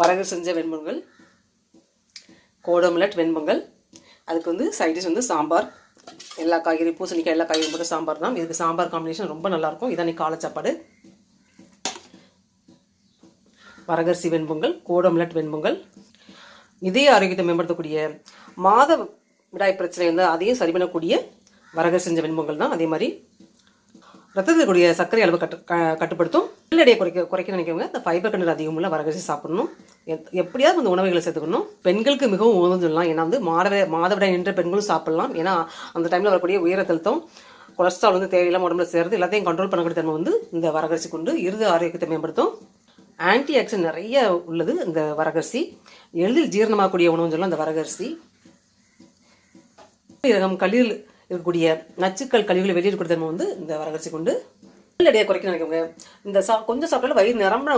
வரகு செஞ்ச வெண்பொங்கல் கோடமிலட் வெண்பொங்கல் அதுக்கு வந்து சைடிஷ் வந்து சாம்பார். எல்லா காய்கறி பூசணிக்காய் எல்லா காய்கறி போட்டு சாம்பார் தான். இதுக்கு சாம்பார் காம்பினேஷன் ரொம்ப நல்லாயிருக்கும். இதான் நீ காலை சாப்பாடு வரகரிசி வெண்பொங்கல் கோடமிலட் வெண்பொங்கல். இதே ஆரோக்கியத்தை மேம்படுத்தக்கூடிய மாத விடாய் பிரச்சனை வந்து அதையும் சரி பண்ணக்கூடிய வரகரிசி செஞ்ச வெண்பொங்கல் தான். அதே மாதிரி ரத்தத்தில் கூடிய சர்க்கரை அளவு கட்டு க- கட்டுப்படுத்தும். உடல் எடையை குறைக்க குறைக்க நினைக்கிறவங்க இந்த ஃபைபர் கண்டர் அதிகமுள்ள வரகரிசி சாப்பிடணும். எப்படியாவது இந்த உணவுகளை சேர்த்துக்கணும். பெண்களுக்கு மிகவும் உதவும் சொல்லலாம். ஏன்னா வந்து மாதவிட மாதவிடாய் நின்ற பெண்களும் சாப்பிடலாம். ஏன்னா அந்த டைமில் வரக்கூடிய உயரத்தழுத்தம் அழுத்தம் கொலஸ்ட்ரால் வந்து தேவையில்லாம உடம்புல சேர்ந்து எல்லாத்தையும் கண்ட்ரோல் பண்ணக்கூடிய தன்மை வந்து இந்த வரகரிசி கொண்டு இருத ஆரோக்கியத்தை மேம்படுத்தும். ஆன்டி ஆக்சிடென்ட் நிறைய உள்ளது இந்த வரகரிசி. எளிதில் ஜீரணமாகக்கூடிய உணவுன்னு சொல்லலாம் இந்த வரகரிசி. ரகம் கல்லீரல் இருக்கக்கூடிய நச்சுக்கள் கழிவுகளை வெளியேறக்கூடிய தன்மை வந்து இந்த வரகரிசி கொண்டு உடல் எடையை குறைக்க நினைக்கவங்க இந்த சா கொஞ்சம் சாப்பிட்டாலும் வயிறு நிரம்ப